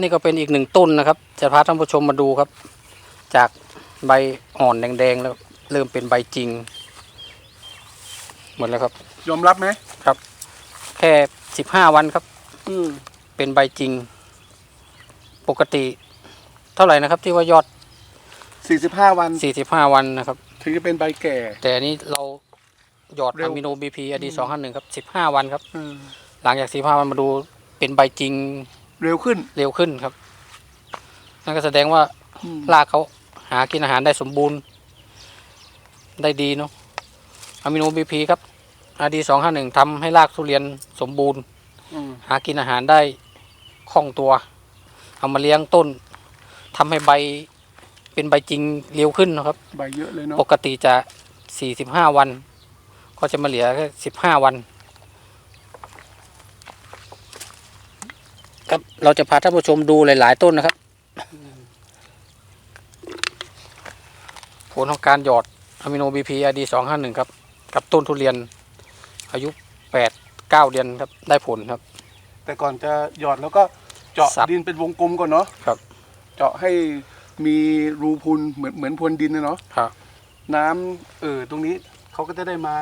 นี่ก็เป็นอีกหนึ่งต้นนะครับ จะพาท่านผู้ชมมาดูครับ จากใบอ่อนแดงๆแล้วเริ่มเป็นใบจริง หมดแล้วครับ ยอมรับไหมแค่สิบห้าวันครับ อืมเป็นใบจริง ปกติ เท่าไหร่นะครับ ที่ว่ายอดสี่สิบห้าวันสี่สิบห้าวันนะครับ ถึงจะเป็นใบแก่ แต่อันนี้เราหยอดเร็วอะมิโนบีพีอดีสองห้าหนึ่งครับสิบห้าวันครับ อืมหลังจากสิบห้าวันมาดูเป็นใบจริง เร็วขึ้น เร็วขึ้นครับ นั่นก็แสดงว่าอืม รากเขาหากินอาหารได้สมบูรณ์ ได้ดีเนาะอะมิโนบีพีครับอาดีสองห้าหนึ่งทำให้รากทุเรียนสมบูรณ์ อืมหากินอาหารได้คล่องตัว เอามาเลี้ยงต้นทำให้ใบเป็นใบจริงเร็วขึ้นนะครับ ใบเยอะเลยเนาะปกติจะสี่สิบห้าวัน ก็จะมาเหลือแค่สิบห้าวัน ครับเราจะพาท่านผู้ชมดูหลาย ๆ ต้นนะครับ ผลของการหยอดอะมิโนบีพีอดีสองห้าหนึ่งครับ กับต้นทุเรียน อายุแปดเก้าเดือนครับ ได้ผลครับ แต่ก่อนจะหยอดแล้วก็เจาะสับ ดินเป็นวงกลมก่อนเนาะครับเจาะให้มีรูพุนเหมือนเหมือนพรวนดินนะเนาะครับ น้ำเออตรงนี้เขาก็จะได้มา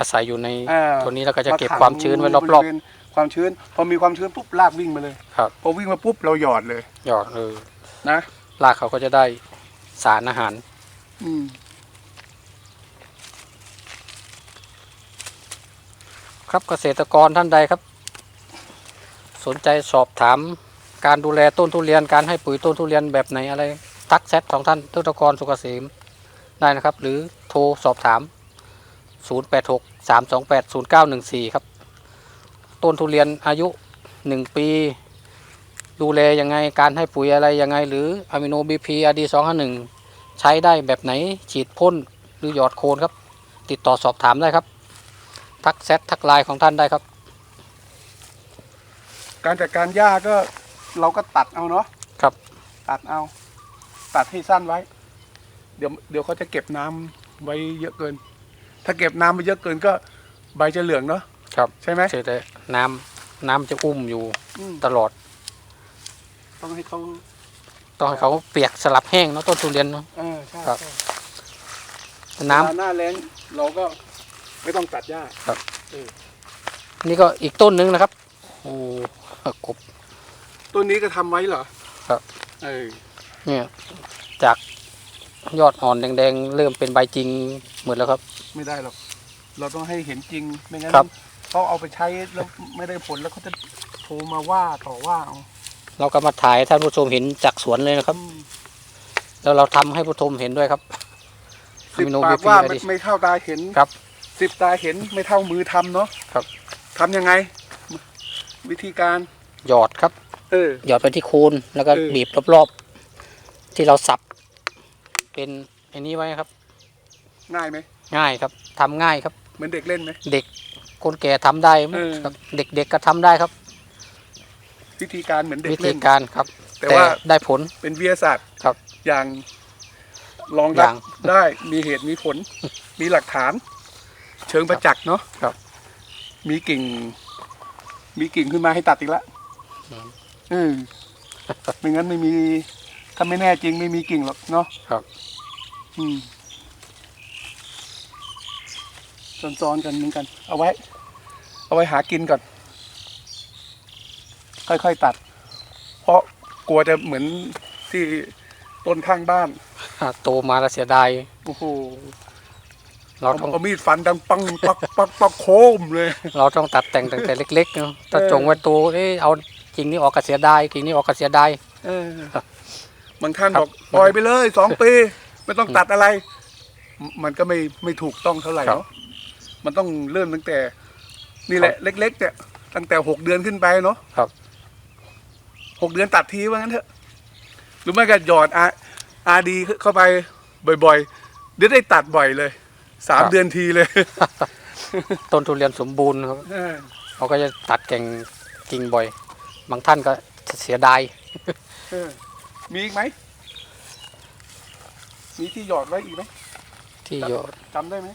อาศัยอยู่ในอ่าตัวนี้แล้วก็จะเก็บขังความชื้นไว้รอบ เณความชื้น พอมีความชื้นปุ๊บรากวิ่งมาเลยๆครับ พอวิ่งมาปุ๊บเราหยอดเลยหยอดเออนะรากเขาก็จะได้สารอาหาร อืม ครับเกษตรกรท่านใดครับ สนใจสอบถามการดูแลต้นทุเรียนการให้ปุ๋ยต้นทุเรียนแบบไหนอะไร ทักแชทของท่านทุตกรสุกเกษมได้นะครับ หรือโทรสอบถาม 086 328 0914 ครับ ต้นทุเรียนอายุ 1 ปี ดูแลยังไงการให้ปุ๋ยอะไรยังไง หรืออะมิโนบีพีอาดี251ใช้ได้แบบไหนฉีดพ่นหรือหยอดโคนครับ ติดต่อสอบถามได้ครับ ทักแชททักไลน์ของท่านได้ครับ การจัดการหญ้าก็เราก็ตัดเอาเนาะครับ ตัดเอา ตัดให้สั้นไว้ เดี๋ยวเดี๋ยวเขาจะเก็บน้ำไว้เยอะเกิน ถ้าเก็บน้ำไปเยอะเกินก็ใบจะเหลืองเนาะครับใช่ไหมใช่แต่น้ำน้ำจะอุ้มอยู่อืมตลอด ต้องให้เขาต้องให้เขาเปียกสลับแห้งเนาะต้นทุเรียนเนาะ เออใช่ครับ ใช่น้ำ เวลาหน้าแล้งเราก็ไม่ต้องตัดหญ้านี่ก็อีกต้นหนึงนะครับ โอ้กบ ต้นนี้ก็ทำไว้เหรอครับ เออเนี่ย จาก ยอดอ่อนแดงๆ เริ่มเป็นใบจริงหมดแล้วครับ ไม่ได้หรอก เราต้องให้เห็นจริงไม่งั้นครับ เขาเอาไปใช้แล้วไม่ได้ผลแล้วเขาจะโทรมาว่าต่อว่าเอาเราก็มาถ่ายให้ท่านผู้ชมเห็นจากสวนเลยนะครับ อืมแล้วเราทำให้ผู้ชมเห็นด้วยครับสิบ Amino ปาก BP ว่าอะไม่ดิไม่เท่าตาเห็นครับ สิบตาเห็นไม่เท่ามือทำเนาะครับ ทำยังไง วิธีการ หยอดครับ เออ หยอดไปที่โคนแล้วก็เออ บีบรอบๆที่เราสับ เป็นอันนี้ไว้ครับ ง่ายไหมง่ายครับทำง่ายครับ เหมือนเด็กเล่นไหม เด็กคนแก่ทำได้ไหมเออ ครับเด็กๆก็ทำได้ครับ วิธีการเหมือนเด็กวิธีเล่น การครับแต่ว่าได้ผลเป็นวิทยาศาสตร์ครับ อย่างรองอรับย่างได้มีเหตุมีผล มีหลักฐาน เชิงประจักษ์เนาะครับมีกิ่ง มีกิ่งขึ้นมาให้ตัดอีกแล้วอืม เออไม่งั้นไม่มี ถ้าไม่แน่จริงไม่มีกิ่งหรอกเนาะครับ อืมซ้อนๆกันเหมือนกัน เอาไว้ เอาไว้หากินก่อน ค่อยๆตัด เพราะกลัวจะเหมือนที่ต้นข้างบ้านอ่าโตมาแล้วเสียดายโอ้โหเราเอาต้องเอามีดฟันดังปังปักปักปักโคมเลย เราต้องตัดแต่งตั้งแต่เล็กๆเนาะถ้าเออจงไว้โตเอ้ยเอากิ่งนี้ออกก็เสียดายกิ่งนี้ออกก็เสียดายเออ บางท่านครับบอกปล่อยไปเลยสองปีไม่ต้องตัดอะไร มันก็ไม่ไม่ถูกต้องเท่าไหร่ครับเนาะมันต้องเริ่มตั้งแต่ นี่แหละ เล็ก ๆ เนี่ยตั้งแต่หกเดือนขึ้นไปเนาะครับ หกเดือนตัดทีว่างั้นเถอะหรือไม่ก็หยอดอาอาดีเข้าไปบ่อยๆเดี๋ยวได้ตัดบ่อยเลยสามเดือนทีเลยต้นทุเรียนสมบูรณ์ครับเออเขาก็จะตัดแก่งกิ่งบ่อย บางท่านก็เสียดาย เออ มีอีกไหม มีที่หยอดไว้อีกไหมที่หยอดจำได้ไหม